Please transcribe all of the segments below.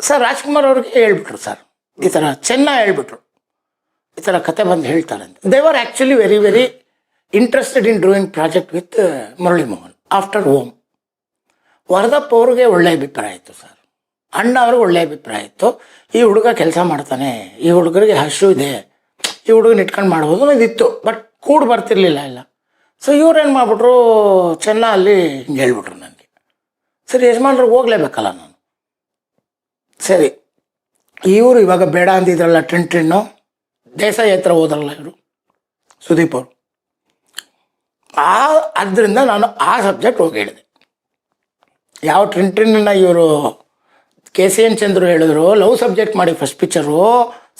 Sir, Rajkumar ಅವ್ರಿಗೆ ಹೇಳ್ಬಿಟ್ರು sir. ಈ ಥರ ಚೆನ್ನ ಹೇಳ್ಬಿಟ್ರು. ಈ ಥರ ಕತೆ ಬಂದು ಹೇಳ್ತಾರೆ ಅಂತ. They are actually very very interested in doing project with Murali Mohan after home Varadappa ಅವ್ರಿಗೆ ಒಳ್ಳೆ ಅಭಿಪ್ರಾಯ ಇತ್ತು ಸರ್. ಅಣ್ಣ ಅವ್ರಿಗೆ ಒಳ್ಳೆ ಅಭಿಪ್ರಾಯ ಇತ್ತು. ಈ ಹುಡುಗ ಕೆಲಸ ಮಾಡ್ತಾನೆ, ಈ ಹುಡುಗರಿಗೆ ಹಸು ಇದೆ, ಈ ಹುಡುಗನ ಇಟ್ಕೊಂಡು ಮಾಡ್ಬೋದು ಇದಿತ್ತು ಬಟ್ ಕೂಡ್ ಬರ್ತಿರ್ಲಿಲ್ಲ ಇಲ್ಲ ಸೊ ಇವ್ರೇನು ಮಾಡ್ಬಿಟ್ರು, ಚೆನ್ನ ಅಲ್ಲಿ ಹಿಂಗೆ ಹೇಳ್ಬಿಟ್ರು ನನಗೆ ಸರಿ ಯಜಮಾನ್ರಿಗೆ ಹೋಗ್ಲೇಬೇಕಲ್ಲ ನಾನು? ಸರಿ ಇವರು ಇವಾಗ ಬೇಡ ಅಂದಿದ್ರಲ್ಲ ಟ್ರಿನ್ ಟ್ರಿನ್ನು ದೇಸಾಯಿ ಹತ್ರ ಹೋದ್ರಲ್ಲ ಇವರು ಸುದೀಪ್ ಅವರು. ಆ ಅದರಿಂದ ನಾನು ಆ ಸಬ್ಜೆಕ್ಟ್ ಹೋಗಿ ಹೇಳಿದೆ. ಯಾವ ಟ್ರಿನ್ ಟ್ರಿನ್ನ ಇವರು ಕೆ ಸಿ ಎನ್ ಚಂದ್ರು ಹೇಳಿದ್ರು ಲವ್ ಸಬ್ಜೆಕ್ಟ್ ಮಾಡಿ ಫಸ್ಟ್ ಪಿಕ್ಚರು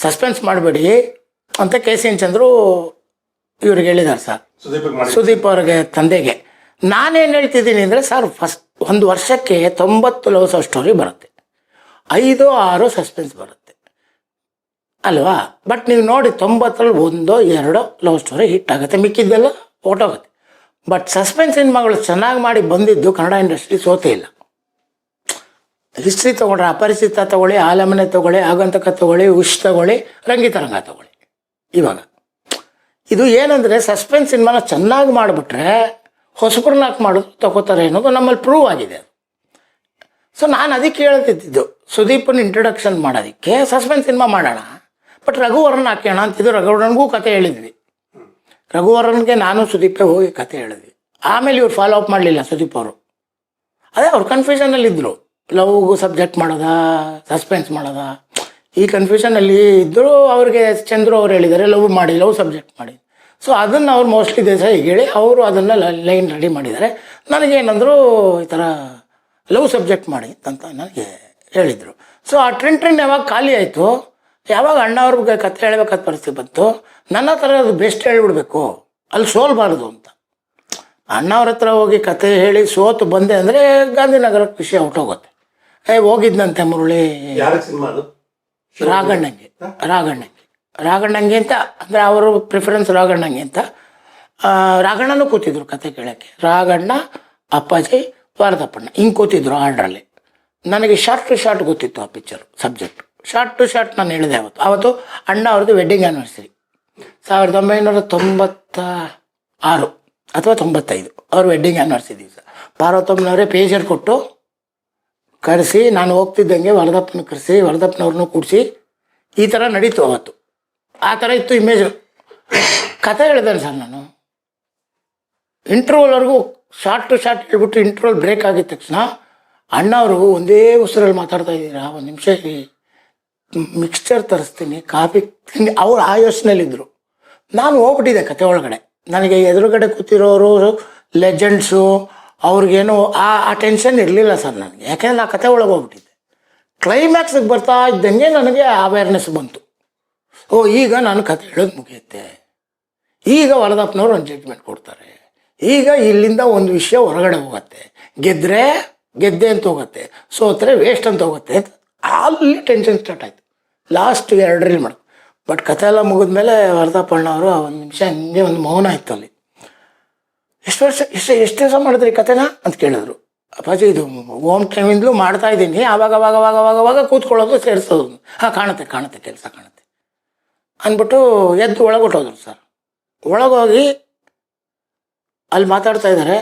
ಸಸ್ಪೆನ್ಸ್ ಮಾಡಬೇಡಿ ಅಂತ ಕೆ ಸಿ ಎನ್ ಚಂದ್ರು ಇವ್ರಿಗೆ ಹೇಳಿದ್ದಾರೆ ಸರ್. ಸುದೀಪ್ ಅವ್ರಿಗೆ ತಂದೆಗೆ. ನಾನೇನು ಹೇಳ್ತಿದ್ದೀನಿ ಅಂದರೆ ಸರ್ ಫಸ್ಟ್ ಒಂದು ವರ್ಷಕ್ಕೆ ತೊಂಬತ್ತು ಲವ್ ಸ್ಟೋರಿ ಬರುತ್ತೆ. ಐದು ಆರು ಸಸ್ಪೆನ್ಸ್ ಬರುತ್ತೆ. ಅಲ್ವಾ? ಬಟ್ ನೀವು ನೋಡಿ ತೊಂಬತ್ತರಲ್ಲಿ ಒಂದೋ ಎರಡೋ ಲವ್ ಸ್ಟೋರಿ ಹಿಟ್ ಆಗುತ್ತೆ. ಮಿಕ್ಕಿದ್ದೆಲ್ಲ ಹೊರ್ಟೋಗುತ್ತೆ ಬಟ್ ಸಸ್ಪೆನ್ಸ್ ಸಿನಿಮಾಗಳು ಚೆನ್ನಾಗಿ ಮಾಡಿ ಬಂದಿದ್ದು ಕನ್ನಡ ಇಂಡಸ್ಟ್ರಿ ಸೋತೇ ಇಲ್ಲ. ಹಿಸ್ಟ್ರಿ ತೊಗೊಂಡ್ರೆ ಅಪರಿಚಿತ ತಗೊಳ್ಳಿ, ಆಲಮನೆ ತಗೊಳ್ಳಿ ಆಗಂತಕ ತಗೊಳ್ಳಿ ಉಷ್ ತಗೊಳ್ಳಿ ರಂಗಿತರಂಗ ತಗೊಳ್ಳಿ. ಇವಾಗ. ಇದು ಏನಂದರೆ ಸಸ್ಪೆನ್ಸ್ ಸಿನಿಮಾನ ಚೆನ್ನಾಗಿ ಮಾಡಿಬಿಟ್ರೆ ಹೊಸಬ್ರನ್ನಾಕ್ ಮಾಡೋದು, ತಗೋತಾರೆ ಅನ್ನೋದು ನಮ್ಮಲ್ಲಿ ಪ್ರೂವ್ ಆಗಿದೆ ಸೊ ನಾನು ಅದಕ್ಕೆ ಹೇಳ್ತಿದ್ದು. ಸುದೀಪನ ಇಂಟ್ರಡಕ್ಷನ್ ಮಾಡೋದಕ್ಕೆ ಸಸ್ಪೆನ್ಸ್ ಸಿನಿಮಾ ಮಾಡೋಣ. ಬಟ್ ರಘುವರನ್ ಹಾಕೋಣ ಅಂತಿದ್ದು ರಘುವರನ್ಗೂ ಕತೆ ಹೇಳಿದ್ವಿ. ರಘುವರನ್ಗೆ ನಾನು ಸುದೀಪೇ ಹೋಗಿ ಕತೆ ಹೇಳಿದ್ವಿ. ಆಮೇಲೆ ಇವ್ರು ಫಾಲೋ ಅಪ್ ಮಾಡಲಿಲ್ಲ ಸುದೀಪ್ ಅವರು. ಅದೇ ಅವ್ರು ಇದ್ದರು ಲವ್ಗೂ ಸಬ್ಜೆಕ್ಟ್ ಮಾಡೋದಾ ಸಸ್ಪೆನ್ಸ್ ಮಾಡೋದಾ. ಈ ಕನ್ಫ್ಯೂಷನಲ್ಲಿ ಇದ್ದರು ಅವ್ರಿಗೆ ಚಂದ್ರು ಅವ್ರು ಹೇಳಿದ್ದಾರೆ, ಲವ್ ಮಾಡಿ, ಲವ್ ಸಬ್ಜೆಕ್ಟ್ ಮಾಡಿ. ಸೊ ಅದನ್ನು ಅವ್ರು ಮೋಸ್ಟ್ಲಿ ದೇಸಾಯಿಗೆ ಹೇಳಿ ಅವರು ಅದನ್ನು ಲೈನ್ ರೆಡಿ ಮಾಡಿದ್ದಾರೆ. ನನಗೇನಂದ್ರು ಈ ಥರ ಲವ್ ಸಬ್ಜೆಕ್ಟ್ ಮಾಡಿ ಅಂತ ನನಗೆ ಹೇಳಿದರು. ಸೊ ಆ ಟ್ರೆಂಡ್ ಟ್ರೆಂಡ್ ಯಾವಾಗ ಖಾಲಿ ಆಯಿತು ಯಾವಾಗ ಅಣ್ಣ ಬಗ್ಗೆ ಕತೆ ಹೇಳಬೇಕಾದ ಪರಿಸ್ಥಿತಿ ಬಂತು ನನ್ನ ಥರ ಅದು ಬೆಸ್ಟ್ ಹೇಳ್ಬಿಡ್ಬೇಕು ಅಲ್ಲಿ ಸೋಲ್ಬಾರ್ದು ಅಂತ. ಅಣ್ಣ ಅವ್ರ ಹತ್ರ ಹೋಗಿ ಕತೆ ಹೇಳಿ ಸೋತು ಬಂದೆ ಅಂದರೆ ಗಾಂಧಿನಗರಕ್ಕೆ ವಿಷಯ ಹೊಟ್ಟೋಗುತ್ತೆ. ಏ ಹೋಗಿದ್ನಂತೆ ಮುರುಳಿ. ರಾಗಣ್ಣಂಗೆ ರಾಗಣ್ಣಂಗೆ ರಾಗಣ್ಣಂಗೆ ಅಂತ ಅಂದರೆ ಅವರು ಪ್ರಿಫರೆನ್ಸ್ ರಾಗಣ್ಣಂಗೆ ಅಂತ. ರಾಗಣ್ಣನೂ ಕೂತಿದ್ರು ಕತೆ ಕೇಳೋಕ್ಕೆ. ರಾಗಣ್ಣ ಅಪ್ಪಾಜಿ ವಾರದಪ್ಪಣ್ಣ ಹಿಂಗೆ ಕೂತಿದ್ರು ಆರ್ಡ್ರಲ್ಲಿ. ನನಗೆ ಶಾರ್ಟ್ ಟು ಶಾರ್ಟ್ ಗೊತ್ತಿತ್ತು ಆ picture subject short to short ನಾನು ಹೇಳಿದೆ ಅವತ್ತು. ಅವತ್ತು ಅಣ್ಣ ಅವ್ರದ್ದು ವೆಡ್ಡಿಂಗ್ ಆ್ಯನಿವರ್ಸರಿ ಸಾವಿರದ ಒಂಬೈನೂರ ತೊಂಬತ್ತ ಆರು ಅಥವಾ ತೊಂಬತ್ತೈದು ಅವ್ರ ವೆಡ್ಡಿಂಗ್ ಆ್ಯನಿವರ್ಸರಿ ದಿವಸ. ಪಾರ್ವತಮ್ಮನವರೇ ಪೇಜರ್ ಕೊಟ್ಟು ಕರೆಸಿ, ನಾನು ಹೋಗ್ತಿದ್ದಂಗೆ ವರದಪ್ಪನ ಕರೆಸಿ, ವರದಪ್ಪನವ್ರನ್ನೂ ಕೂಡಿಸಿ ಈ ಥರ ನಡೀತು ಅವತ್ತು. ಆ ಥರ ಇತ್ತು ಇಮೇಜು ಕತೆ ಹೇಳಿದೆ ಸರ್ ನಾನು. ಇಂಟ್ರೋಲ್ವರೆಗೂ ಶಾರ್ಟ್ ಟು ಶಾರ್ಟ್ ಹೇಳ್ಬಿಟ್ಟು ಇಂಟ್ರೋಲ್ ಬ್ರೇಕ್ ಆಗಿದ ತಕ್ಷಣ ಅಣ್ಣ ಅವರು ಒಂದೇ ಉಸಿರಲ್ಲಿ ಮಾತಾಡ್ತಾ ಇದ್ದೀರಾ? ಒಂದು ನಿಮಿಷ ಮಿಕ್ಸ್ಚರ್ ತರಿಸ್ತೀನಿ, ಕಾಫಿ ಅವ್ರು ಆ ಯೋಚನೆಯಲ್ಲಿದ್ದರು ನಾನು ಹೋಗ್ಬಿಟ್ಟಿದ್ದೆ ಕತೆ ಒಳಗಡೆ. ನನಗೆ ಎದುರುಗಡೆ ಕೂತಿರೋರು ಲೆಜೆಂಡ್ಸು ಅವ್ರಿಗೇನು ಆ ಆ ಟೆನ್ಷನ್ ಇರಲಿಲ್ಲ ಸರ್ ನನಗೆ. ಯಾಕೆಂದ್ರೆ ಆ ಕತೆ ಒಳಗೆ ಹೋಗ್ಬಿಟ್ಟಿದ್ದೆ. ಕ್ಲೈಮ್ಯಾಕ್ಸಿಗೆ ಬರ್ತಾ ಇದ್ದಂಗೆ ನನಗೆ ಅವೇರ್ನೆಸ್ ಬಂತು. ಓ, ಈಗ ನಾನು ಕತೆ ಹೇಳೋದು ಮುಗಿಯುತ್ತೆ. ಈಗ ವರದಪ್ಪನವ್ರು ಒಂದು ಜಡ್ಜ್ಮೆಂಟ್ ಕೊಡ್ತಾರೆ. ಈಗ ಇಲ್ಲಿಂದ ಒಂದು ವಿಷಯ ಹೊರಗಡೆ ಹೋಗುತ್ತೆ. ಗೆದ್ರೆ ಗೆದ್ದೆ ಅಂತ ಹೋಗುತ್ತೆ ಸೋತ್ರೆ ವೇಸ್ಟ್ ಅಂತ ಹೋಗುತ್ತೆ ಅಲ್ಲಿ ಟೆನ್ಷನ್ ಸ್ಟಾರ್ಟ್ ಆಯ್ತು. ಲಾಸ್ಟ್ ಎರಡು ರೀಲ್ ಬಟ್ ಕಥೆ ಎಲ್ಲ ಮುಗಿದ್ಮೇಲೆ ವರದಪ್ಪಣ್ಣ ಅವರು ಒಂದು ನಿಮಿಷ ಹಂಗೆ ಒಂದು ಮೌನ ಇತ್ತು ಅಲ್ಲಿ. ಎಷ್ಟು ವರ್ಷ, ಎಷ್ಟು ಎಷ್ಟು ದಿವಸ ಮಾಡಿದ್ರಿ ಕಥೆನ? ಅಂತ ಕೇಳಿದ್ರು. ಅಪ್ಪಾಜಿ, ಇದು ಓಮ್ ಟೈಮಿಂದಲೂ ಮಾಡ್ತಾ ಇದ್ದೀನಿ. ಆವಾಗ ಅವಾಗ ಅವಾಗ ಅವಾಗ ಅವಾಗ ಕೂತ್ಕೊಳ್ಳೋದು ಸೇರಿಸೋದು. ಹಾಂ, ಕಾಣುತ್ತೆ ಕಾಣುತ್ತೆ, ಕೆಲಸ ಕಾಣುತ್ತೆ. ಅಂದ್ಬಿಟ್ಟು ಎದ್ದು ಒಳಗೊಟ್ಟೋದ್ರು ಸರ್. ಒಳಗೋಗಿ ಅಲ್ಲಿ ಮಾತಾಡ್ತಾ ಇದ್ದಾರೆ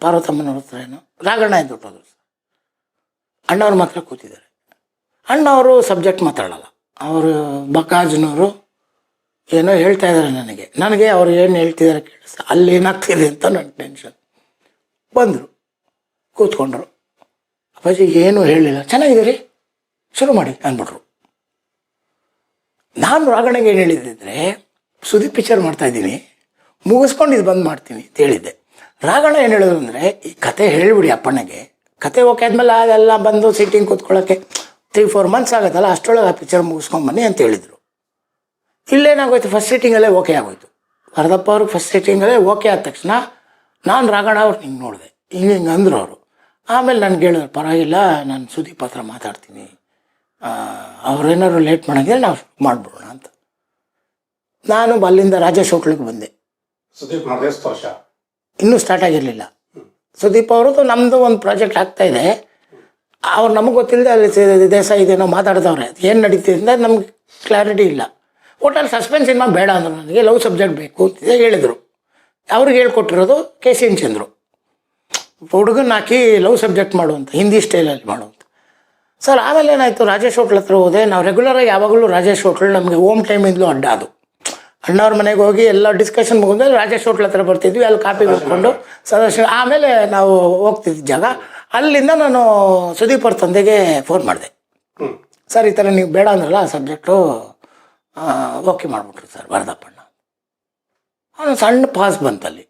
ಪಾರ್ವತಮ್ಮನವ್ರ ಹತ್ರ ಏನು. ರಾಗಣ್ಣ ಎದ್ದು ಹೊಟ್ಟೋದ್ರು ಸರ್. ಅಣ್ಣವ್ರ ಮಾತ್ರ ಕೂತಿದ್ದಾರೆ. ಅಣ್ಣವರು ಸಬ್ಜೆಕ್ಟ್ ಮಾತಾಡಲ್ಲ. ಅವರು ಬಕಾಜ್ನವರು ಏನೋ ಹೇಳ್ತಾ ಇದ್ದಾರೆ ನನಗೆ. ನನಗೆ ಅವ್ರು ಏನು ಹೇಳ್ತಿದ್ದಾರೆ ಕೇಳಿಸ್ ಅಲ್ಲಿ ಏನಾಗ್ತಿದೆ ಅಂತ ನನ್ನ ಟೆನ್ಷನ್ ಬಂದರು, ಕೂತ್ಕೊಂಡ್ರು. ಅಪ್ಪಾಜಿ ಏನೂ ಹೇಳಲಿಲ್ಲ ಚೆನ್ನಾಗಿದ್ದೀರಿ? ಶುರು ಮಾಡಿ ಅಂದ್ಬಿಟ್ರು. ನಾನು ರಾಗಣ್ಣಗೆ ಏನು ಹೇಳಿದ್ದಿದ್ರೆ, ಸುದೀಪ್ ಪಿಕ್ಚರ್ ಮಾಡ್ತಾ ಇದ್ದೀನಿ, ಮುಗಿಸ್ಕೊಂಡು ಇದು ಬಂದು ಮಾಡ್ತೀನಿ ಅಂತ ಹೇಳಿದ್ದೆ. ರಾಗಣ ಏನು ಹೇಳಿದ್ರು ಅಂದರೆ, ಈ ಕತೆ ಹೇಳಿಬಿಡಿ ಅಪ್ಪಣ್ಣಗೆ. ಕತೆ ಓಕೆ ಆದ್ಮೇಲೆ ಅದೆಲ್ಲ ಬಂದು ಸಿಟ್ಟಿಂಗ್ ಕೂತ್ಕೊಳ್ಳೋಕ್ಕೆ ತ್ರೀ ಫೋರ್ ಮಂತ್ಸ್ ಆಗುತ್ತಲ್ಲ ಅಷ್ಟೊಳಗೆ ಆ ಪಿಕ್ಚರ್ ಮುಗಿಸ್ಕೊಂಬನ್ನಿ ಅಂತ ಹೇಳಿದರು. ಇಲ್ಲೇನಾಗೋಯ್ತು? ಫಸ್ಟ್ ಸೀಟಿಂಗಲ್ಲೇ ಓಕೆ ಆಗೋಯ್ತು. ವರದಪ್ಪ ಅವ್ರಿಗೆ ಫಸ್ಟ್ ಸೀಟಿಂಗಲ್ಲೇ ಓಕೆ ಆದ ತಕ್ಷಣ ನಾನು ರಾಘಣ ಅವ್ರು ಹಿಂಗೆ ನೋಡಿದೆ. ಹಿಂಗೆ ಹಿಂಗೆ ಅಂದರು ಅವರು. ಆಮೇಲೆ ನನಗೆ ಹೇಳಿದ್ರು ಪರವಾಗಿಲ್ಲ ನಾನು ಸುದೀಪ್ ಹತ್ರ ಮಾತಾಡ್ತೀನಿ. ಅವ್ರೇನಾದ್ರು ಲೇಟ್ ಮಾಡೋಂಗಿಲ್ಲ ನಾವು ಮಾಡಿಬಿಡೋಣ ಅಂತ. ನಾನು ಅಲ್ಲಿಂದ ರಾಜೇಶ್ ಹೋಟ್ಲಿಗೆ ಬಂದೆ. ಸುದೀಪ್ ಇನ್ನೂ ಸ್ಟಾರ್ಟ್ ಆಗಿರಲಿಲ್ಲ. ಸುದೀಪ್ ಅವ್ರದ್ದು ನಮ್ಮದು ಒಂದು ಪ್ರಾಜೆಕ್ಟ್ ಆಗ್ತಾ ಇದೆ. ಅವ್ರು ನಮಗೆ ಗೊತ್ತಿಲ್ಲದೆ ಅಲ್ಲಿ ದೇಸಾಯಿ ಇದೇನೋ ಮಾತಾಡ್ದವ್ರೆ. ಏನು ನಡೀತಿದೆ ಅಂತ ನಮ್ಗೆ ಕ್ಲಾರಿಟಿ ಇಲ್ಲ. ಒಟ್ಟಲ್ಲಿ ಸಸ್ಪೆನ್ಸ್ ಸಿನಿಮಾ ಬೇಡ ಅಂದರು ನನಗೆ ಲವ್ ಸಬ್ಜೆಕ್ಟ್ ಬೇಕು ಅಂತ ಹೇಳಿದರು. ಅವ್ರಿಗೆ ಹೇಳ್ಕೊಟ್ಟಿರೋದು ಕೆ ಸಿ ಎನ್ ಚಂದ್ರು. ಹುಡುಗನ ಹಾಕಿ ಲವ್ ಸಬ್ಜೆಕ್ಟ್ ಮಾಡುವಂತ ಹಿಂದಿ ಸ್ಟೈಲಲ್ಲಿ ಮಾಡುವಂತ ಸರ್, ಆಮೇಲೆ ಏನಾಯಿತು, ರಾಜೇಶ್ ಹೋಟ್ಲ್ ಹತ್ರ ಹೋದೆ. ನಾವು ರೆಗ್ಯುಲರಾಗಿ ಯಾವಾಗಲೂ ರಾಜೇಶ್ ಹೋಟ್ಲ್ ನಮಗೆ ಓಮ್ ಟೈಮಿಂದಲೂ ಅಡ್ಡ ಅದು. ಅಣ್ಣವ್ರ ಮನೆಗೆ ಹೋಗಿ ಎಲ್ಲ ಡಿಸ್ಕಷನ್ ಮುಗಿದ್ಮೇಲೆ ರಾಜೇಶ್ ಹೋಟ್ಲ್ ಹತ್ರ ಬರ್ತಿದ್ವಿ. ಅಲ್ಲಿ ಕಾಪಿ ಕುಡ್ಕೊಂಡು ಸದಸ್ಯ ಆಮೇಲೆ ನಾವು ಹೋಗ್ತಿದ್ವಿ ಜಾಗ. ಅಲ್ಲಿಂದ ನಾನು ಸುದೀಪ್ ಅವ್ರ ತಂದೆಗೆ ಫೋನ್ ಮಾಡಿದೆ. ಸರ್ ಈ ಥರ ನೀವು ಬೇಡ ಅಂದ್ರಲ್ಲ ಆ ಸಬ್ಜೆಕ್ಟು ಓಕೆ ಮಾಡಿಬಿಟ್ರಿ ಸರ್ ವರದಪ್ಪಣ್ಣ. ಅವನು ಸಣ್ಣ ಪಾಸ್ ಬಂತಲ್ಲಿ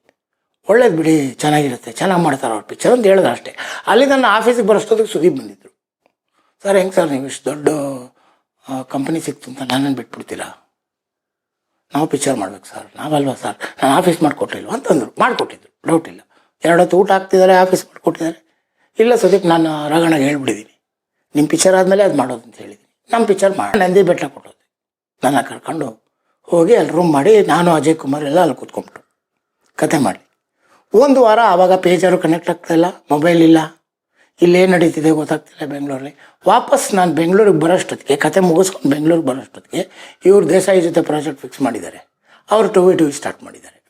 ಒಳ್ಳೇದು ಬಿಡಿ ಚೆನ್ನಾಗಿರುತ್ತೆ ಚೆನ್ನಾಗಿ ಮಾಡ್ತಾರೆ ಅವ್ರ ಪಿಕ್ಚರ್ ಅಂತ ಹೇಳಿದ್ರು ಅಷ್ಟೇ. ಅಲ್ಲಿ ನನ್ನ ಆಫೀಸಿಗೆ ಬರೋಷ್ಟೊತ್ತಿಗೆ ಸುದೀಪ್ ಬಂದಿದ್ದರು ಸರ್ ಹೆಂಗೆ ಸರ್ ನೀವು ಇಷ್ಟು ದೊಡ್ಡ ಕಂಪ್ನಿ ಸಿಕ್ತು ಅಂತ ನನ್ನನ್ನು ಬಿಟ್ಬಿಡ್ತೀರಾ? ನಾವು ಪಿಕ್ಚರ್ ಮಾಡ್ಬೇಕು ಸರ್. ನಾವಲ್ವಾ ಸರ್? ನಾನು ಆಫೀಸ್ ಮಾಡಿಕೊಟ್ಟಿಲ್ವ ಅಂತಂದರು. ಮಾಡಿಕೊಟ್ಟಿದ್ರು. ಡೌಟ್ ಇಲ್ಲ. ಎರಡು ಹೊತ್ತು ಊಟ ಹಾಕ್ತಿದ್ದಾರೆ ಆಫೀಸ್ ಮಾಡಿಕೊಟ್ಟಿದ್ದಾರೆ ಇಲ್ಲ ಸದ್ಯಕ್ಕೆ ನಾನು ರಾಘಣ್ಣಗೆ ಹೇಳ್ಬಿಟ್ಟಿದ್ದೀನಿ ನಿಮ್ಮ ಪಿಕ್ಚರ್ ಆದಮೇಲೆ ಅದು ಮಾಡೋದು ಅಂತ ಹೇಳಿದ್ದೀನಿ ನಮ್ಮ ಪಿಕ್ಚರ್ ಮಾಡಿ. ನಂದಿ ಬೆಟ್ಟ ಕೊಟ್ಟೋದು. ನನ್ನ ಕರ್ಕೊಂಡು ಹೋಗಿ. ಅಲ್ಲಿ ರೂಮ್ ಮಾಡಿ ನಾನು ಅಜಯ್ ಕುಮಾರ್ ಎಲ್ಲ ಅಲ್ಲಿ ಕೂತ್ಕೊಂಡ್ಬಿಟ್ಟು ಕತೆ ಮಾಡಿ. ಒಂದು ವಾರ ಆವಾಗ ಪೇಜರು ಕನೆಕ್ಟ್ ಆಗ್ತಾಯಿಲ್ಲ ಮೊಬೈಲ್ ಇಲ್ಲ. ಇಲ್ಲೇನು ನಡೀತಿದೆ ಗೊತ್ತಾಗ್ತಿಲ್ಲ ಬೆಂಗಳೂರಲ್ಲಿ. ವಾಪಸ್ ನಾನು ಬೆಂಗಳೂರಿಗೆ ಬರೋಷ್ಟೊತ್ತಿಗೆ ಕತೆ ಮುಗಿಸ್ಕೊಂಡು ಬೆಂಗಳೂರಿಗೆ ಬರೋಷ್ಟೊತ್ತಿಗೆ ಇವ್ರು ದೇಸಾಯಿ ಜೊತೆ ಪ್ರಾಜೆಕ್ಟ್ ಫಿಕ್ಸ್ ಮಾಡಿದ್ದಾರೆ. ಅವರು two V two V start ಮಾಡಿದ್ದಾರೆ.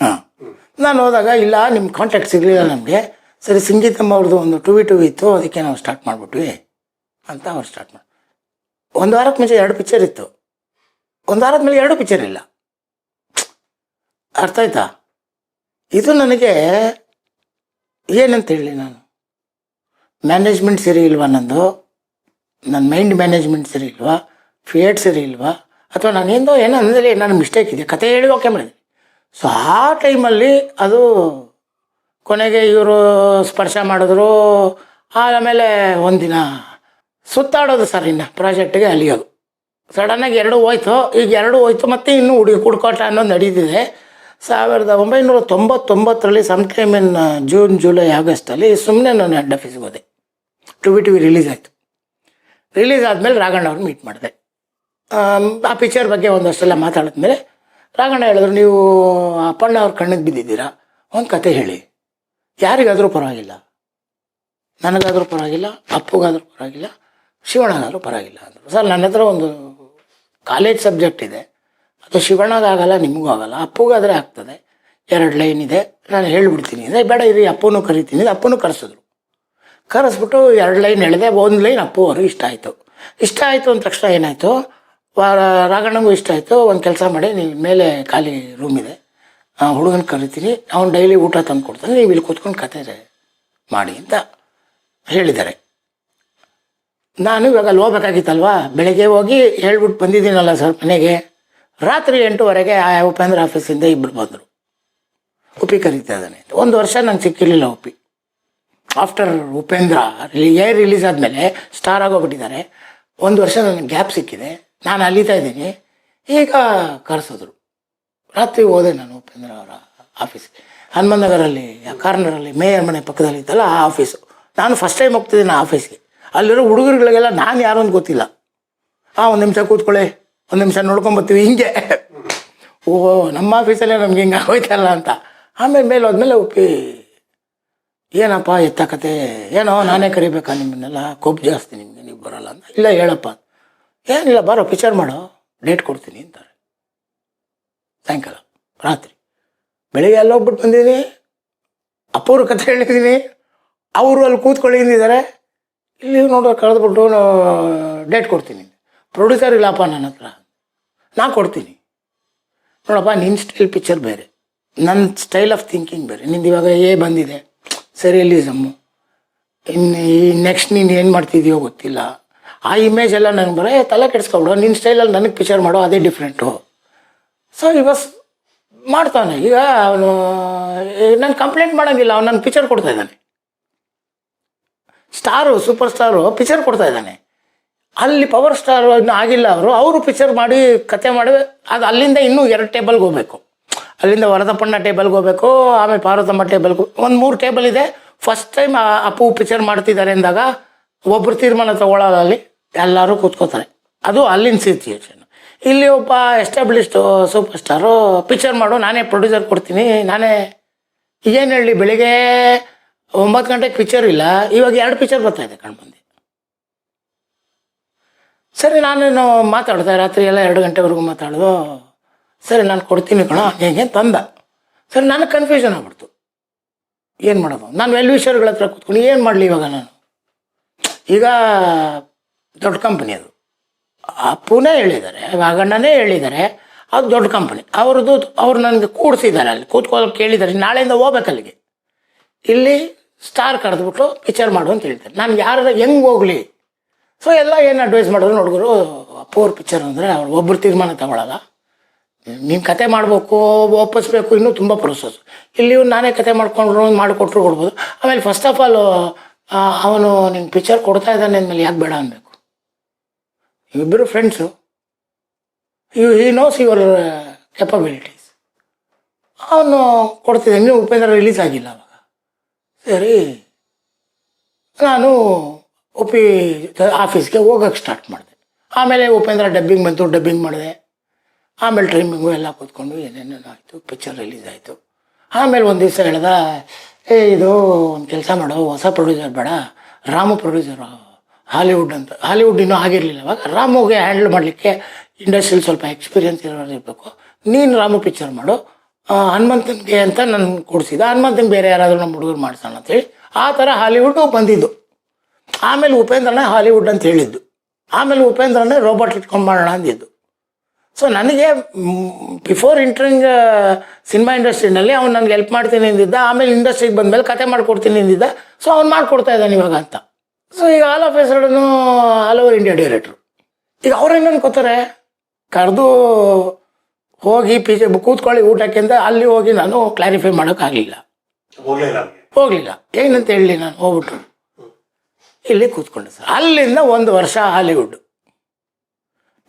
ಹಾಂ. ನಾನು ಹೋದಾಗ ಇಲ್ಲ ನಿಮ್ಮ ಕಾಂಟ್ಯಾಕ್ಟ್ ಸಿಗಲಿಲ್ಲ ನಮಗೆ. ಸರಿ ಸಂಗೀತಮ್ಮ ಅವ್ರದ್ದು ಒಂದು ಟು ವಿ ಟು ವಿ ಇತ್ತು ಅದಕ್ಕೆ ನಾವು ಸ್ಟಾರ್ಟ್ ಮಾಡಿಬಿಟ್ವಿ ಅಂತ ಅವ್ರು ಸ್ಟಾರ್ಟ್ ಮಾಡಿ. ಒಂದು ವಾರಕ್ಕೆ ಮುಂಚೆ ಎರಡು ಪಿಕ್ಚರ್ ಇತ್ತು. ಒಂದು ವಾರದ ಮೇಲೆ ಎರಡು ಪಿಕ್ಚರ್ ಇಲ್ಲ. ಅರ್ಥ ಆಯ್ತಾ? ಇದು ನನಗೆ ಏನಂತ ಹೇಳಿ ನಾನು? ಮ್ಯಾನೇಜ್ಮೆಂಟ್ ಸರಿ ಇಲ್ವಾ ನಂದು? ನನ್ನ ಮೈಂಡ್ ಮ್ಯಾನೇಜ್ಮೆಂಟ್ ಸರಿ ಇಲ್ವಾ? ಫಿಯೇಟ್ ಸರಿ ಇಲ್ವಾ? ಅಥವಾ ನಾನೇನೋ ಏನೋ ಅಂದರೆ ನನ್ನ ಮಿಸ್ಟೇಕ್ ಇದೆ ಕತೆ ಹೇಳಿ ಓಕೆ ಮಾಡಿದೆ ಸೊ ಆ ಟೈಮಲ್ಲಿ ಅದು ಕೊನೆಗೆ ಇವರು ಸ್ಪರ್ಶ ಮಾಡಿದ್ರು. ಆಮೇಲೆ ಒಂದಿನ ಸುತ್ತಾಡೋದು ಸರ್ ಇನ್ನು ಪ್ರಾಜೆಕ್ಟ್ಗೆ ಅಲಿಯೋದು. ಸಡನ್ನಾಗಿ ಎರಡು ಹೋಯ್ತು. ಈಗ ಎರಡು ಹೋಯ್ತು ಮತ್ತು ಇನ್ನೂ ಹುಡುಗಿ ಕುಡ್ಕೋಟ ಅನ್ನೋದು ನಡೀತಿದೆ. ಸಾವಿರದ ಒಂಬೈನೂರ ತೊಂಬತ್ತೊಂಬತ್ತರಲ್ಲಿ some time in June July ಆಗಸ್ಟಲ್ಲಿ ಸುಮ್ಮನೆ ನಾನು ಹೆಡ್ ಆಫೀಸ್ಗೆ ಹೋದೆ. To V T V release ಆಯಿತು. ರಿಲೀಸ್ ಆದಮೇಲೆ ರಾಘಣ್ಣ ಅವ್ರನ್ನ ಮೀಟ್ ಮಾಡಿದೆ. ಆ ಪಿಕ್ಚರ್ ಬಗ್ಗೆ ಒಂದಷ್ಟೆಲ್ಲ ಮಾತಾಡಿದ್ಮೇಲೆ ರಾಘಣ್ಣ ಹೇಳಿದ್ರು, ನೀವು ಅಪ್ಪಣ್ಣ ಅವ್ರ ಕಣ್ಣಿಗೆ ಬಿದ್ದಿದ್ದೀರಾ? ಒಂದು ಕತೆ ಹೇಳಿ. ಯಾರಿಗಾದರೂ ಪರವಾಗಿಲ್ಲ. ನನಗಾದರೂ ಪರವಾಗಿಲ್ಲ. ಅಪ್ಪಗಾದರೂ ಪರವಾಗಿಲ್ಲ. ಶಿವಣ್ಣಗಾದರೂ ಪರವಾಗಿಲ್ಲ. ಅಂದರು. ಸರ್, ನನ್ನ ಹತ್ರ ಒಂದು ಕಾಲೇಜ್ ಸಬ್ಜೆಕ್ಟ್ ಇದೆ. ಅದು ಶಿವಣ್ಣಗಾಗಲ್ಲ, ನಿಮಗೂ ಆಗಲ್ಲ. ಅಪ್ಪಗಾದರೆ ಆಗ್ತದೆ. ಎರಡು ಲೈನ್ ಇದೆ. ನಾನು ಹೇಳಿಬಿಡ್ತೀನಿ. ಅಂದರೆ ಬೇಡ ಇರಿ, ಅಪ್ಪನೂ ಕರಿತೀನಿ. ಅಪ್ಪನೂ ಕರೆಸಿದ್ರು. ಕರೆಸ್ಬಿಟ್ಟು ಎರಡು ಲೈನ್ ಹೇಳಿದೆ, ಒಂದು ಲೈನ್ ಅಪ್ಪು ಅವ್ರಿಗೆ ಇಷ್ಟ ಆಯಿತು. ಇಷ್ಟ ಆಯಿತು ಅಂದ ತಕ್ಷಣ ಏನಾಯಿತು? ರಾಘಣ್ಣಗೂ ಇಷ್ಟ ಆಯಿತು, ಒಂದು ಕೆಲಸ ಮಾಡಿ ನೀವು ಮೇಲೆ ಖಾಲಿ ರೂಮ್ ಇದೆ. ಹುಡುಗನ ಕರಿತೀನಿ, ಅವ್ನು ಡೈಲಿ ಊಟ ತಂದು ಕೊಡ್ತಾನೆ, ನೀವು ಇಲ್ಲಿ ಕೂತ್ಕೊಂಡು ಕತೆ ಮಾಡಿ ಅಂತ ಹೇಳಿದ್ದಾರೆ. ನಾನು ಇವಾಗ ಅಲ್ಲಿ ಹೋಗ್ಬೇಕಾಗಿತ್ತಲ್ವಾ ಬೆಳಗ್ಗೆ ಹೋಗಿ ಹೇಳ್ಬಿಟ್ಟು ಬಂದಿದ್ದೀನಲ್ಲ ಸರ್ ಮನೆಗೆ. ರಾತ್ರಿ ಎಂಟೂವರೆಗೆ ಆ ಉಪೇಂದ್ರ ಆಫೀಸಿಂದ ಇಬ್ಬರು ಬಂದರು. ಉಪ್ಪಿ ಕರೀತಾ ಇದ್ದಾನೆ. ಒಂದು ವರ್ಷ ನಂಗೆ ಸಿಕ್ಕಿರಲಿಲ್ಲ Uppi after Upendra air release ಆದಮೇಲೆ ಸ್ಟಾರ್ ಆಗೋಗ್ಬಿಟ್ಟಿದ್ದಾರೆ. ಒಂದು ವರ್ಷ ನನಗೆ ಗ್ಯಾಪ್ ಸಿಕ್ಕಿದೆ. ನಾನು ಅಲ್ಲಿತಾ ಇದ್ದೀನಿ. ಈಗ ಕರೆಸಿದ್ರು. ರಾತ್ರಿ ಹೋದೆ ನಾನು ಉಪೇಂದ್ರ ಅವರ ಆಫೀಸ್. ಹನುಮನ್ ನಗರಲ್ಲಿ ಕಾರ್ನರಲ್ಲಿ, ಮೇಯರ್ ಮನೆ ಪಕ್ಕದಲ್ಲಿ ಇತ್ತಲ್ಲ ಆ ಆಫೀಸು. ನಾನು ಫಸ್ಟ್ ಟೈಮ್ ಹೋಗ್ತಿದ್ದೀನಿ ಆ ಆಫೀಸ್ಗೆ. ಅಲ್ಲಿರೋ ಹುಡುಗರುಗಳಿಗೆಲ್ಲ ನಾನು ಯಾರು ಅಂತ ಗೊತ್ತಿಲ್ಲ. ಹಾಂ ಒಂದು ನಿಮಿಷ ಕೂತ್ಕೊಳ್ಳಿ. ಒಂದು ನಿಮಿಷ ನೋಡ್ಕೊಂಬರ್ತೀವಿ ಹಿಂಗೆ. ಓ ನಮ್ಮ ಆಫೀಸಲ್ಲೇ ನಮ್ಗೆ ಹಿಂಗೆ ಆಗೋಯ್ತಲ್ಲ ಅಂತ. ಆಮೇಲೆ ಮೇಲೆ ಹೋದ್ಮೇಲೆ ಉಪ್ಪಿ ಏನಪ್ಪ ಎತ್ತ ಕತೆ? ಏನೋ ನಾನೇ ಕರಿಬೇಕಾ ನಿಮ್ಮನ್ನೆಲ್ಲ? ಕೋಪ್ ಜಾಸ್ತಿ ನಿಮಗೆ, ನೀವು ಬರಲ್ಲ ಅಂತ. ಇಲ್ಲ, ಹೇಳಪ್ಪ. ಏನಿಲ್ಲ, ಬಾರೋ ಪಿಕ್ಚರ್ ಮಾಡೋ. ಡೇಟ್ ಕೊಡ್ತೀನಿ ಅಂತಾರೆ. ಸಾಯಂಕಾಲ, ರಾತ್ರಿ. ಬೆಳಿಗ್ಗೆ ಎಲ್ಲ ಹೋಗ್ಬಿಟ್ಟು ಬಂದಿದ್ದೀನಿ. ಅಪ್ಪವ್ರ ಕತೆ ಹೇಳಿದ್ದೀನಿ. ಅವರು ಅಲ್ಲಿ ಕೂತ್ಕೊಳ್ಳಿದ್ದಾರೆ ಇಲ್ಲಿ ನೋಡೋ ಕಳೆದ್ಬಿಟ್ಟು ಡೇಟ್ ಕೊಡ್ತೀನಿ. ಪ್ರೊಡ್ಯೂಸರ್ ಇಲ್ಲಪ್ಪ ನನ್ನ ಹತ್ರ. ನಾ ಕೊಡ್ತೀನಿ. ನೋಡಪ್ಪ ನಿನ್ನ ಸ್ಟೈಲ್ ಪಿಕ್ಚರ್ ಬೇರೆ. ನನ್ನ ಸ್ಟೈಲ್ ಆಫ್ ಥಿಂಕಿಂಗ್ ಬೇರೆ. ನಿಂದು ಇವಾಗ ಏ ಬಂದಿದೆ. ಸರಿಯಲಿಸಮ್ಮು. ಇನ್ನು ಈ ನೆಕ್ಸ್ಟ್ ನೀನು ಏನು ಮಾಡ್ತಿದ್ಯೋ ಗೊತ್ತಿಲ್ಲ. ಆ ಇಮೇಜ್ ಎಲ್ಲ ನನಗೆ ಬರೋ ತಲೆ ಕೆಡಿಸ್ಕೊಬಿಡೋ ನಿನ್ನ ಸ್ಟೈಲಲ್ಲಿ ನನಗೆ ಪಿಕ್ಚರ್ ಮಾಡೋ ಅದೇ ಡಿಫ್ರೆಂಟು ಸೊ ಇವಸ್ ಮಾಡ್ತಾನೆ. ಈಗ ಅವನು ನಾನು ಕಂಪ್ಲೇಂಟ್ ಮಾಡೋಂಗಿಲ್ಲ. ಅವ್ನು ನನ್ನ ಪಿಕ್ಚರ್ ಕೊಡ್ತಾ ಇದ್ದಾನೆ. ಸ್ಟಾರು ಸೂಪರ್ ಸ್ಟಾರು ಪಿಕ್ಚರ್ ಕೊಡ್ತಾ ಇದ್ದಾನೆ. ಅಲ್ಲಿ ಪವರ್ ಸ್ಟಾರ್ ಆಗಿಲ್ಲ ಅವರು. ಅವರು ಪಿಕ್ಚರ್ ಮಾಡಿ, ಕತೆ ಮಾಡಿ, ಅದು ಅಲ್ಲಿಂದ ಇನ್ನೂ ಎರಡು ಟೇಬಲ್ಗೆ ಹೋಗ್ಬೇಕು. ಅಲ್ಲಿಂದ ವರದಪ್ಪಣ್ಣ ಟೇಬಲ್ಗೆ ಹೋಗ್ಬೇಕು, ಆಮೇಲೆ ಪಾರ್ವತಮ್ಮ ಟೇಬಲ್ಗೆ ಒಂದು ಮೂರು ಟೇಬಲ್ ಇದೆ. ಫಸ್ಟ್ ಟೈಮ್ ಅಪ್ಪು ಪಿಕ್ಚರ್ ಮಾಡ್ತಿದ್ದಾರೆ ಅಂದಾಗ ಒಬ್ಬರು ತೀರ್ಮಾನ ತಗೊಳ್ಳೋದಲ್ಲಿ ಅಲ್ಲಿ, ಎಲ್ಲರೂ ಕೂತ್ಕೋತಾರೆ. ಅದು ಅಲ್ಲಿನ ಸಿಚುಯೇಷನ್ ಇಲ್ಲಿ ಒಬ್ಬ ಎಸ್ಟಾಬ್ಲಿಷ್ಡು ಸೂಪರ್ ಸ್ಟಾರು ಪಿಕ್ಚರ್ ಮಾಡು, ನಾನೇ ಪ್ರೊಡ್ಯೂಸರ್ ಕೊಡ್ತೀನಿ, ನಾನೇ ಏನು ಹೇಳಿ ಬೆಳಿಗ್ಗೆ ಒಂಬತ್ತು ಗಂಟೆಗೆ ಪಿಕ್ಚರ್ ಇಲ್ಲ, ಇವಾಗ ಎರಡು ಪಿಕ್ಚರ್ ಬರ್ತಾ ಇದೆ ಕಣ್ಮಂದಿ ಸರಿ ನಾನು ಮಾತಾಡ್ದೆ, ರಾತ್ರಿ ಎಲ್ಲ ಎರಡು ಗಂಟೆವರೆಗೂ ಮಾತಾಡೋದು. ಸರಿ, ನಾನು ಕೊಡ್ತೀನಿ ಕಣ ಹೇಗೆ ತಂದ ಸರಿ ನನಗೆ ಕನ್ಫ್ಯೂಷನ್ ಆಗ್ಬಿಡ್ತು. ಏನು ಮಾಡೋದು? ನಾನು ವೆಲ್ ವಿಷರ್ಗಳ ಹತ್ರ ಕೂತ್ಕೊಂಡು ಏನು ಮಾಡಲಿ ಇವಾಗ ನಾನು? ಈಗ ದೊಡ್ಡ ಕಂಪ್ನಿ ಅದು. ಅಪ್ಪನೇ ಹೇಳಿದ್ದಾರೆ ವಾಗಣ್ಣನೇ ಹೇಳಿದ್ದಾರೆ, ಅದು ದೊಡ್ಡ ಕಂಪ್ನಿ ಅವ್ರದ್ದು, ಅವ್ರು ನನಗೆ ಕೂಡಿಸಿದ್ದಾರೆ ಅಲ್ಲಿ ಕೂತ್ಕೊಳ್ಳೋಕೆ ಕೇಳಿದ್ದಾರೆ, ನಾಳೆಯಿಂದ ಹೋಗ್ಬೇಕು ಅಲ್ಲಿಗೆ. ಇಲ್ಲಿ ಸ್ಟಾರ್ ಕರೆದ್ಬಿಟ್ಟು ಪಿಕ್ಚರ್ ಮಾಡು ಅಂತ ಹೇಳ್ತಾರೆ ನಾನು ಯಾರು ಹೆಂಗೆ ಹೋಗ್ಲಿ? ಸೊ ಎಲ್ಲ ಏನು ಅಡ್ವೈಸ್ ಮಾಡಿದ್ರು ನೋಡಿದ್ರು ಪೋರ್ ಪಿಕ್ಚರ್ ಅಂದರೆ ಅವ್ರು ಒಬ್ಬರು ತೀರ್ಮಾನ ತಗೊಳ್ಳಲ್ಲ ನೀನು ಕತೆ ಮಾಡಬೇಕು, ಒಪ್ಪಿಸ್ಬೇಕು, ಇನ್ನೂ ತುಂಬ ಪ್ರೊಸೆಸ್ ಇಲ್ಲಿ ನಾನೇ ಕತೆ ಮಾಡ್ಕೊಂಡ್ರು, ಮಾಡಿಕೊಟ್ರು, ಕೊಡ್ಬೋದು. ಆಮೇಲೆ ಫಸ್ಟ್ ಆಫ್ ಆಲ್ ಅವನು ನಿನ್ನ ಪಿಕ್ಚರ್ ಕೊಡ್ತಾ ಇದ್ದಾನೆ ಅಂದಮೇಲೆ ಯಾಕೆ ಬೇಡ ಅನ್ಬೇಕು? ಇಬ್ಬರು friends you he knows your capabilities ಅವನು ಕೊಡ್ತಿದ್ದೆ ನೀವು ಉಪೇಂದ್ರ ರಿಲೀಸ್ ಆಗಿಲ್ಲ ಅವಾಗ. ಸರಿ. ನಾನು ಉಪಿ ಆಫೀಸ್ಗೆ ಹೋಗಕ್ಕೆ ಸ್ಟಾರ್ಟ್ ಮಾಡಿದೆ. ಆಮೇಲೆ ಉಪೇಂದ್ರ ಡಬ್ಬಿಂಗ್ ಬಂತು ಡಬ್ಬಿಂಗ್ ಮಾಡಿದೆ. ಆಮೇಲೆ ಟ್ರೈಮಿಂಗು ಎಲ್ಲ ಕೂತ್ಕೊಂಡು ಏನೇನೇನೋ ಆಯಿತು ಪಿಕ್ಚರ್ ರಿಲೀಸ್ ಆಯಿತು. ಆಮೇಲೆ ಒಂದು ದಿವಸ ಹೇಳ್ದ, ಏ, ಇದು ಒಂದು ಕೆಲಸ ಮಾಡೋ, ಹೊಸ ಪ್ರೊಡ್ಯೂಸರ್ ಬೇಡ. ರಾಮು ಪ್ರೊಡ್ಯೂಸರು ಹಾಲಿವುಡ್ ಅಂತ. ಹಾಲಿವುಡ್ ಇನ್ನೂ ಆಗಿರಲಿಲ್ಲ ಅವಾಗ. ರಾಮುಗೆ ಹ್ಯಾಂಡಲ್ ಮಾಡಲಿಕ್ಕೆ ಇಂಡಸ್ಟ್ರಿಯಲ್ಲಿ ಸ್ವಲ್ಪ ಎಕ್ಸ್ಪೀರಿಯನ್ಸ್ ಇರೋರು ಇರಬೇಕು. ನೀನು ರಾಮು ಪಿಕ್ಚರ್ ಮಾಡು. ಹನುಮಂತನ್ಗೆ ಅಂತ ನಾನು ಕೊಡಿಸಿದ ಹನುಮಂತನ್ ಬೇರೆ ಯಾರಾದರೂ ನಮ್ಮ ಹುಡುಗರು ಮಾಡ್ಸೋಣ ಅಂತೇಳಿ ಆ ಥರ ಹಾಲಿವುಡ್ ಬಂದಿದ್ದು. ಆಮೇಲೆ ಉಪೇಂದ್ರನೇ ಹಾಲಿವುಡ್ ಅಂತ ಹೇಳಿದ್ದು. ಆಮೇಲೆ ಉಪೇಂದ್ರನೇ ರೋಬೋಟ್ ಇಟ್ಕೊಂಡು ಮಾಡೋಣ ಅಂದಿದ್ದು. ಸೊ ನನಗೆ ಬಿಫೋರ್ ಇಂಟ್ರಿಂಗ್ ಸಿನಿಮಾ ಇಂಡಸ್ಟ್ರಿನಲ್ಲಿ ಅವ್ನು ನನಗೆ ಹೆಲ್ಪ್ ಮಾಡ್ತೀನಿ ಅಂದಿದ್ದ ಆಮೇಲೆ ಇಂಡಸ್ಟ್ರಿಗೆ ಬಂದಮೇಲೆ ಕತೆ ಮಾಡ್ಕೊಡ್ತೀನಿ ಅಂದಿದ್ದ. ಸೊ ಅವ್ನು ಮಾಡ್ಕೊಡ್ತಾ ಇದ್ದಾನೆ ಇವಾಗ ಅಂತ. ಸೊ ಈಗ ಆಲ್ ಆಫ್ ಹೆಸರನ್ನು ಆಲ್ ಓವರ್ ಇಂಡಿಯಾ ಡೈರೆಕ್ಟ್ರು ಈಗ ಅವ್ರು ಹೆಂಗೆ ಅನ್ಕೋತಾರೆ? ಕರೆದು ಹೋಗಿ ಪೀಚೆ ಕೂತ್ಕೊಳ್ಳಿ ಊಟಕ್ಕೆ ಅಂತ ಅಲ್ಲಿ ಹೋಗಿ ನಾನು ಕ್ಲಾರಿಫೈ ಮಾಡೋಕ್ಕಾಗಲಿಲ್ಲ ಹೋಗಲಿಲ್ಲ ಏನಂತ ಹೇಳಿ ನಾನು? ಹೋಗ್ಬಿಟ್ರು. ಇಲ್ಲಿ ಕೂತ್ಕೊಂಡೆ ಸರ್. ಅಲ್ಲಿಂದ ಒಂದು ವರ್ಷ ಹಾಲಿವುಡ್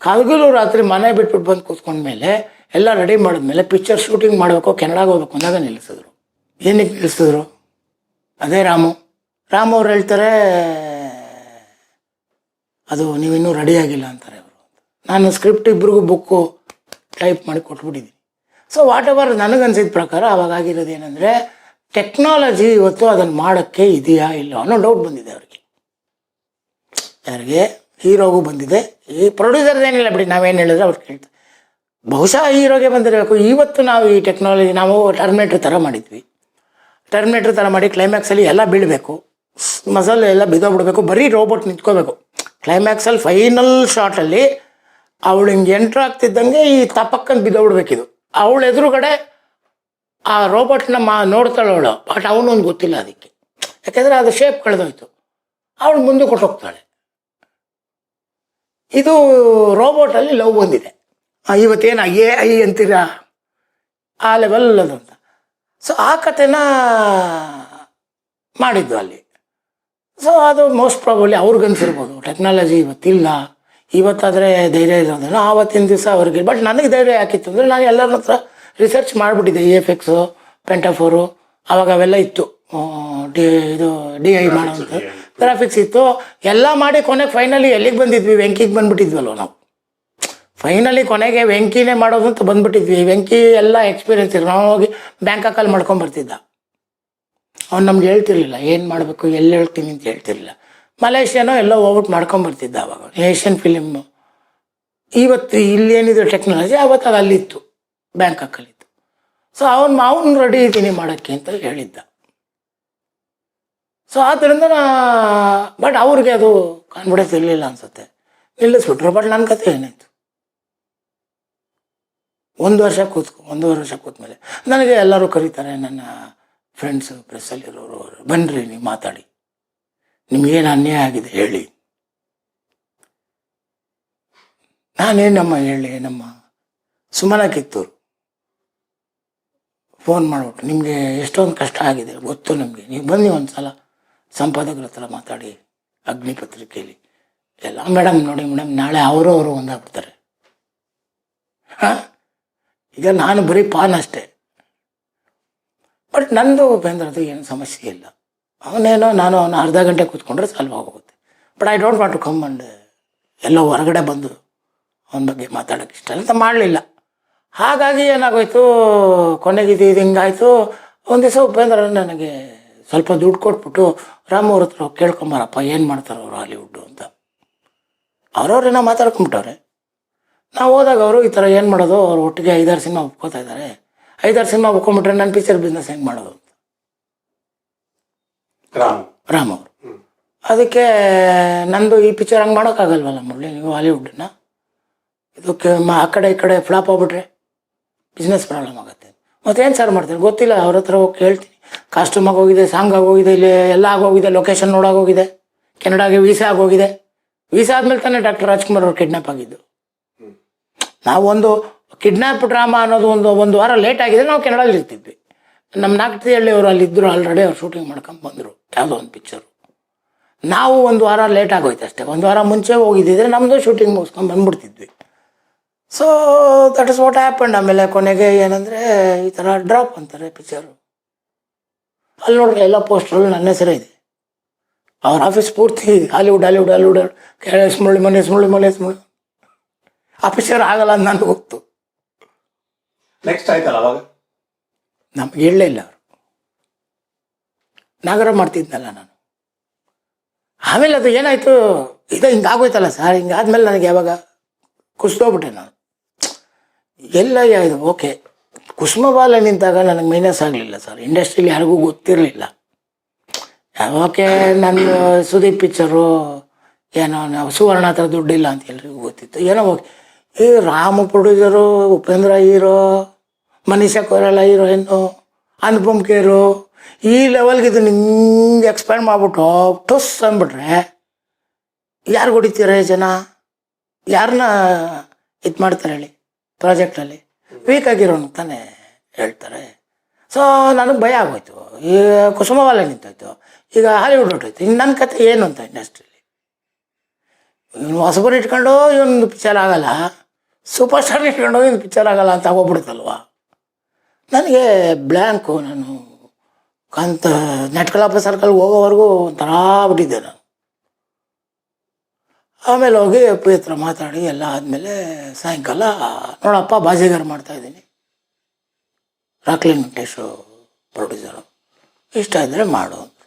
ಕಲ್ಗುಲು ರಾತ್ರಿ ಮನೆ ಬಿಟ್ಬಿಟ್ಟು ಬಂದು ಕೂತ್ಕೊಂಡ್ಮೇಲೆ ಎಲ್ಲ ರೆಡಿ ಮಾಡಿದ್ಮೇಲೆ ಪಿಕ್ಚರ್ ಶೂಟಿಂಗ್ ಮಾಡಬೇಕು, ಕೆನಡಾಗೆ ಹೋಗ್ಬೇಕು ಅಂದಾಗ ನಿಲ್ಲಿಸಿದ್ರು. ಏನಕ್ಕೆ ನಿಲ್ಲಿಸಿದ್ರು? ಅದೇ ರಾಮು. ರಾಮು ಅವ್ರು ಹೇಳ್ತಾರೆ, ಅದು ನೀವಿನ್ನೂ ರೆಡಿ ಆಗಿಲ್ಲ ಅಂತಾರೆ ಅವರು ನಾನು ಸ್ಕ್ರಿಪ್ಟ್ ಇಬ್ರಿಗೂ ಬುಕ್ಕು ಟೈಪ್ ಮಾಡಿ ಕೊಟ್ಬಿಟ್ಟಿದ್ದೀನಿ. ಸೊ ವಾಟ್ ಎವರ್ ನನಗನ್ಸಿದ ಪ್ರಕಾರ ಅವಾಗ ಆಗಿರೋದು ಏನಂದರೆ ಟೆಕ್ನಾಲಜಿ ಇವತ್ತು ಅದನ್ನು ಮಾಡೋಕ್ಕೆ ಇದೆಯಾ ಇಲ್ಲ ಅನ್ನೋ ಡೌಟ್ ಬಂದಿದೆ ಅವ್ರಿಗೆ. ಯಾರಿಗೆ? ಹೀರೋಗೂ ಬಂದಿದೆ. ಈ ಪ್ರೊಡ್ಯೂಸರ್ ಏನಿಲ್ಲ ಬಿಡಿ, ನಾವೇನು ಹೇಳಿದ್ರೆ ಅವ್ರು ಕೇಳ್ತಾರೆ. ಬಹುಶಃ ಹೀರೋಗೆ ಬಂದಿರಬೇಕು. ಇವತ್ತು ನಾವು ಈ ಟೆಕ್ನಾಲಜಿ ನಾವು ಟರ್ಮಿನೇಟರ್ ಥರ ಮಾಡಿದ್ವಿ. ಟರ್ಮಿನೇಟರ್ ಥರ ಮಾಡಿ ಕ್ಲೈಮ್ಯಾಕ್ಸಲ್ಲಿ ಎಲ್ಲ ಬೀಳಬೇಕು. ಮಸಲ್ ಎಲ್ಲ ಬಿದ್ದೋಗ್ಬಿಡ್ಬೇಕು. ಬರೀ ರೋಬೋಟ್ ನಿಂತ್ಕೋಬೇಕು. ಕ್ಲೈಮ್ಯಾಕ್ಸಲ್ಲಿ ಫೈನಲ್ ಶಾಟಲ್ಲಿ ಅವಳು ಹಿಂಗೆ ಎಂಟ್ರ್ ಆಗ್ತಿದ್ದಂಗೆ ಈ ತಪಕ್ಕಂತ ಬಿದ್ದೋಗ್ಬಿಡ್ಬೇಕಿದು. ಅವಳು ಎದುರುಗಡೆ ಆ ರೋಬೋಟ್ನ ಮಾ ನೋಡ್ತಾಳವಳು. ಬಟ್ ಅವನೊಂದು ಗೊತ್ತಿಲ್ಲ ಅದಕ್ಕೆ. ಯಾಕೆಂದರೆ ಅದು ಶೇಪ್ ಕಳೆದೋಯ್ತು. ಅವಳು ಮುಂದೆ ಕೊಟ್ಟೋಗ್ತಾಳೆ ಇದು ರೋಬೋಟಲ್ಲಿ ಲವ್ ಬಂದಿದೆ. ಇವತ್ತೇನು ಎ ಐ ಅಂತೀರಾ? ಆ ಲೆವೆಲ್ ಅದು ಅಂತ ಸೊ ಆ ಕಥೆನ ಮಾಡಿದ್ದು ಅಲ್ಲಿ. ಸೊ ಅದು ಮೋಸ್ಟ್ ಪ್ರಾಬಲಿ ಅವ್ರಿಗನ್ಸಿರ್ಬೋದು ಟೆಕ್ನಾಲಜಿ ಇವತ್ತಿಲ್ಲ. ಇವತ್ತಾದರೆ ಧೈರ್ಯ ಇರೋದಿಲ್ಲ ಆವತ್ತಿನ ದಿವಸ ಅವ್ರಿಗೆ. ಬಟ್ ನನಗೆ ಧೈರ್ಯ ಯಾಕಿತ್ತು ಅಂದರೆ ನಾನು ಎಲ್ಲರ ಹತ್ರ ರಿಸರ್ಚ್ ಮಾಡಿಬಿಟ್ಟಿದ್ದೆ. ಇ ಎಫ್ ಎಕ್ಸು ಪೆಂಟಾಫೋರು ಅವಾಗ ಅವೆಲ್ಲ ಇತ್ತು. ಡಿ ಇದು ಡಿ ಐ ಮಾಡೋಂಥ ಗ್ರಾಫಿಕ್ಸ್ ಇತ್ತು ಎಲ್ಲ ಮಾಡಿ ಕೊನೆಗೆ ಫೈನಲಿ ಎಲ್ಲಿಗೆ ಬಂದಿದ್ವಿ? ವೆಂಕಿಗೆ ಬಂದ್ಬಿಟ್ಟಿದ್ವಲ್ವ ನಾವು. ಫೈನಲಿ ಕೊನೆಗೆ ವೆಂಕಿನೇ ಮಾಡೋದು ಅಂತ ಬಂದ್ಬಿಟ್ಟಿದ್ವಿ. ವೆಂಕಿ ಎಲ್ಲ ಎಕ್ಸ್ಪೀರಿಯನ್ಸ್ ಇರೋ ನಾವು ಹೋಗಿ ಬ್ಯಾಂಕಾಕಲ್ಲಿ ಮಾಡ್ಕೊಂಬರ್ತಿದ್ದ ಅವ್ನು ನಮ್ಗೆ ಹೇಳ್ತಿರ್ಲಿಲ್ಲ, ಏನು ಮಾಡಬೇಕು, ಎಲ್ಲಿ ಹೇಳ್ತೀನಿ ಅಂತ ಹೇಳ್ತಿರ್ಲಿಲ್ಲ. ಮಲೇಷ್ಯಾನೋ ಎಲ್ಲ ಹೋಗ್ಬಿಟ್ಟು ಮಾಡ್ಕೊಂಬರ್ತಿದ್ದ ಅವಾಗ. ಏಷ್ಯನ್ ಫಿಲಿಮ್ ಇವತ್ತು ಇಲ್ಲೇನಿದೆ ಟೆಕ್ನಾಲಜಿ ಅವತ್ತು ಅದು ಅಲ್ಲಿತ್ತು ಬ್ಯಾಂಕಾಕಲ್ಲಿತ್ತು ಸೊ ಅವ್ನು, ಅವನು ರೆಡಿ ಇದ್ದೀನಿ ಮಾಡೋಕ್ಕೆ ಅಂತ ಹೇಳಿದ್ದ. ಸೊ ಆದ್ದರಿಂದ ನಾ ಬಟ್ ಅವ್ರಿಗೆ ಅದು ಕಾನ್ಫಿಡೆನ್ಸ್ ಇರಲಿಲ್ಲ ಅನ್ಸುತ್ತೆ. ನಿಲ್ಲಿಸ್ಬಿಟ್ರು ಬಟ್ ನನ್ನ ಕತೆ ಏನಾಯ್ತು ಒಂದು ವರ್ಷ ಕೂತ್ಕೊ ಒಂದೂವರೆ ವರ್ಷ ಕೂತ್ಮೇಲೆ. ನನಗೆ ಎಲ್ಲರೂ ಕರೀತಾರೆ, ನನ್ನ ಫ್ರೆಂಡ್ಸು ಪ್ರೆಸ್ಸಲ್ಲಿರೋರು ಅವರು ಬನ್ನಿರಿ ನೀವು ಮಾತಾಡಿ. ನಿಮಗೇನು ಅನ್ಯಾಯ ಆಗಿದೆ, ಹೇಳಿ. ನಾನೇನಮ್ಮ ಹೇಳಿ, ನಮ್ಮ ಸುಮನ ಕಿತ್ತೂರು. ಫೋನ್ ಮಾಡ್ಬಿಟ್ಟು, ನಿಮಗೆ ಎಷ್ಟೊಂದು ಕಷ್ಟ ಆಗಿದೆ, ಗೊತ್ತು ನಮಗೆ. ನೀವು ಬನ್ನಿ ಒಂದು ಸಲ ಸಂಪಾದಕರ ಹತ್ರ ಮಾತಾಡಿ, ಅಗ್ನಿ ಪತ್ರಿಕೆಯಲ್ಲಿ. ಎಲ್ಲ ಮೇಡಮ್ ನೋಡಿ ಮೇಡಮ್ ನಾಳೆ ಅವರು ಅವರು ಒಂದಾಗ್ಬಿಡ್ತಾರೆ. ಹಾಂ? ಈಗ ನಾನು ಬರೀ ಪಾನ್ ಅಷ್ಟೇ. ಬಟ್ ನಂದು ಉಪೇಂದ್ರದು ಏನು ಸಮಸ್ಯೆ ಇಲ್ಲ. ಅವನೇನೋ, ನಾನು ಅವನು ಅರ್ಧ ಗಂಟೆ ಕೂತ್ಕೊಂಡ್ರೆ ಸಾಲ್ವ್ ಆಗೋಗುತ್ತೆ. But I don't want to come and ಎಲ್ಲೋ ಹೊರಗಡೆ ಬಂದು ಅವನ ಬಗ್ಗೆ ಮಾತಾಡೋಕ್ಕೆ ಇಷ್ಟ ಅಂತ ಮಾಡಲಿಲ್ಲ. ಹಾಗಾಗಿ ಏನಾಗೋಯ್ತು? ಕೊನೆಗೆ ಇದು ಹಿಂಗಾಯ್ತು. ಒಂದು ದಿವಸ ಉಪೇಂದ್ರ ನನಗೆ ಸ್ವಲ್ಪ ದುಡ್ಡು ಕೊಟ್ಬಿಟ್ಟು ರಾಮ್ ಅವ್ರ ಹತ್ರ ಕೇಳ್ಕೊಂಬಾರಪ್ಪ ಏನು ಮಾಡ್ತಾರೆ ಅವರು ಹಾಲಿವುಡ್ ಅಂತ. ಅವ್ರವ್ರೇನೋ ಮಾತಾಡ್ಕೊಂಬಿಟ್ಟವ್ರೆ. ನಾವು ಹೋದಾಗ ಅವರು ಈ ಥರ ಏನು ಮಾಡೋದು? ಅವ್ರು ಒಟ್ಟಿಗೆ ಐದಾರು ಸಿನಿಮಾ ಒಪ್ಕೋತಾ ಇದ್ದಾರೆ ಐದಾರು ಸಿನಿಮಾ ಒಪ್ಕೊಂಬಿಟ್ರೆ ನನ್ನ ಪಿಕ್ಚರ್ ಬಿಸ್ನೆಸ್ ಹೆಂಗೆ ಮಾಡೋದು ಅಂತ. ರಾಮ್. ರಾಮ್ ಅವರು ಅದಕ್ಕೆ ನಂದು ಈ ಪಿಕ್ಚರ್ ಹಂಗೆ ಮಾಡೋಕ್ಕಾಗಲ್ವಲ್ಲ ಮುರಳಿ ನೀವು ಹಾಲಿವುಡ್ನ? ಇದಕ್ಕೆ ಆ ಕಡೆ ಈ ಕಡೆ ಫ್ಲಾಪ್ ಆಗ್ಬಿಟ್ರೆ ಬಿಸ್ನೆಸ್ ಪ್ರಾಬ್ಲಮ್ ಆಗುತ್ತೆ ಮತ್ತೇನು ಸರ್ ಮಾಡ್ತೀನಿ ಗೊತ್ತಿಲ್ಲ, ಅವ್ರ ಹತ್ರ ಹೋಗಿ ಕೇಳ್ತೀನಿ. ಕಾಸ್ಟ್ಯೂಮ್ ಹೋಗಿದೆ ಸಾಂಗ್ ಆಗೋಗಿದೆ ಇಲ್ಲಿ ಎಲ್ಲ ಆಗೋಗಿದೆ ಲೊಕೇಶನ್ ನೋಡಾಗೋಗಿದೆ ಕೆನಡಾಗೆ ವೀಸಾ ಆಗೋಗಿದೆ ವೀಸಾ ಆದ್ಮೇಲೆ ತಾನೇ ಡಾಕ್ಟರ್ ರಾಜ್ಕುಮಾರ್ ಅವ್ರು ಕಿಡ್ನಾಪ್ ಆಗಿದ್ದು. ನಾವೊಂದು ಕಿಡ್ನಾಪ್ ಡ್ರಾಮಾ ಅನ್ನೋದು ಒಂದು ಒಂದು ವಾರ ಲೇಟ್ ಆಗಿದೆ, ನಾವು ಕೆನಡಾದಲ್ಲಿ ಇರ್ತಿದ್ವಿ. ನಮ್ಮ ನಾಗತಿಹಳ್ಳಿ ಅವರು ಅಲ್ಲಿ ಇದ್ರು ಆಲ್ರೆಡಿ ಅವ್ರು ಶೂಟಿಂಗ್ ಮಾಡ್ಕೊಂಡು ಬಂದರು, ಯಾವುದೋ ಒಂದು ಪಿಕ್ಚರು ನಾವು ಒಂದು ವಾರ ಲೇಟ್ ಆಗೋಯ್ತು ಅಷ್ಟೇ ಒಂದು ವಾರ ಮುಂಚೆ ಹೋಗಿದ್ದಿದ್ರೆ ನಮ್ಮದು ಶೂಟಿಂಗ್ ಮುಗಿಸ್ಕೊಂಡು ಬಂದ್ಬಿಡ್ತಿದ್ವಿ. So that is what happened ಆಮೇಲೆ ಕೊನೆಗೆ ಏನಂದರೆ ಈ ಥರ ಡ್ರಾಪ್ ಅಂತಾರೆ ಪಿಕ್ಚರು ಅಲ್ಲಿ ನೋಡ್ರಿ ಎಲ್ಲ ಪೋಸ್ಟ್ರಲ್ಲಿ ನನ್ನ ಹೆಸರೇ ಇದೆ. ಅವ್ರ ಆಫೀಸ್ ಪೂರ್ತಿ ಹಾಲಿವುಡ್ ಹಾಲಿವುಡ್ ಹಾಲಿವುಡ್ ಕೆಳ ಸ್ಮುಳ್ಳಿ ಮನೆ ಸ್ಮುಳ್ಳಿ ಮನೆ ಸ್ಮುಳ್ಳಿ ಆಫೀಸರ್ ಪಿಕ್ಚರ್ ಆಗಲ್ಲ ಅಂತ ನನಗೆ ಗೊತ್ತು ನೆಕ್ಸ್ಟ್ ಆಯ್ತಲ್ಲ ಅವಾಗ? ನಮ್ಗೆ ಹೇಳಲೇ ಇಲ್ಲ ಅವರು. ನಾಗರ ಮಾಡ್ತಿದ್ನಲ್ಲ ನಾನು. ಆಮೇಲೆ ಅದು ಏನಾಯಿತು? ಇದು ಹಿಂಗಾಗೋಯ್ತಲ್ಲ ಸರ್ ಹಿಂಗಾದ್ಮೇಲೆ ನನಗೆ ಯಾವಾಗ? ಕುಸ್ದೋಗ್ಬಿಟ್ಟೆ ನಾನು. ಎಲ್ಲ ಇದು, ಓಕೆ. ಕುಸುಮಬಾಲ ನಿಂತಾಗ ನನಗೆ ಮೈನಸ್ ಆಗಲಿಲ್ಲ ಸರ್ ಇಂಡಸ್ಟ್ರಿಲಿ ಯಾರಿಗೂ ಗೊತ್ತಿರಲಿಲ್ಲ. ಯಾವಕ್ಕೆ ನನ್ನ ಸುದೀಪ್ ಪಿಕ್ಚರು ಏನೋ, ನಾವು ಸುವರ್ಣ ಹತ್ರ ದುಡ್ಡಿಲ್ಲ ಅಂತ ಎಲ್ರಿಗೂ ಗೊತ್ತಿತ್ತು. ಏನೋ, ಓಕೆ. ಈ Rama producer Upendra hero, Manisha Koirala heroine Anupam Kher ಈ ಲೆವೆಲ್ಗೆ ಇದು ನಿಮ್ಗೆ ಎಕ್ಸ್ಪ್ಯಾಂಡ್ ಮಾಡಿಬಿಟ್ಟು ಟುಸ್ ಅಂದ್ಬಿಟ್ರೆ, ಯಾರು ಹೊಡಿತೀರ ಜನ? ಯಾರನ್ನ ಇದು ಮಾಡ್ತಾರೆ ಹೇಳಿ? ಪ್ರಾಜೆಕ್ಟಲ್ಲಿ ವೀಕ್ ಆಗಿರೋನು ತಾನೇ ಹೇಳ್ತಾರೆ. ಸೊ ನನಗೆ ಭಯ ಆಗೋಯ್ತು. ಈ ಕುಸುಮವಾಲ ನಿಂತೋಯ್ತು. ಈಗ ಹಾಲಿವುಡ್ ಹೊಟ್ಟೋಯ್ತು ಇನ್ನು ನನ್ನ ಕತೆ ಏನು ಅಂತ ಇಂಡಸ್ಟ್ರಿಲಿ ಇವನು ಹೊಸಬರು ಇಟ್ಕೊಂಡು ಇವನೊಂದು ಪಿಕ್ಚರ್ ಆಗಲ್ಲ. ಸೂಪರ್ ಸ್ಟಾರ್ ಇಟ್ಕೊಂಡು ಇವನು ಪಿಕ್ಚರ್ ಆಗಲ್ಲ ಅಂತ ಹೋಗ್ಬಿಡುತ್ತಲ್ವ? ನನಗೆ ಬ್ಲ್ಯಾಂಕು ನಾನು ಕಂತ, ನೆಟ್ಕಲಾಪ ಸರ್ಕಲ್ಗೆ ಹೋಗೋವರೆಗೂ ಒಂಥರ ಬಿಟ್ಟಿದ್ದೆ ನಾನು. ಆಮೇಲೆ ಹೋಗಿ ಅಪ್ಪಿ ಹತ್ರ ಮಾತಾಡಿ ಎಲ್ಲ ಆದಮೇಲೆ ಸಾಯಂಕಾಲ ನೋಡಪ್ಪ ಬಾಜಿಗಾರ ಮಾಡ್ತಾ ಇದ್ದೀನಿ. ರಾಕ್ಲಿನ್ ವೆಂಕಟೇಶು ಪ್ರೊಡ್ಯೂಸರು. ಇಷ್ಟ ಇದ್ದರೆ ಮಾಡು ಅಂತ.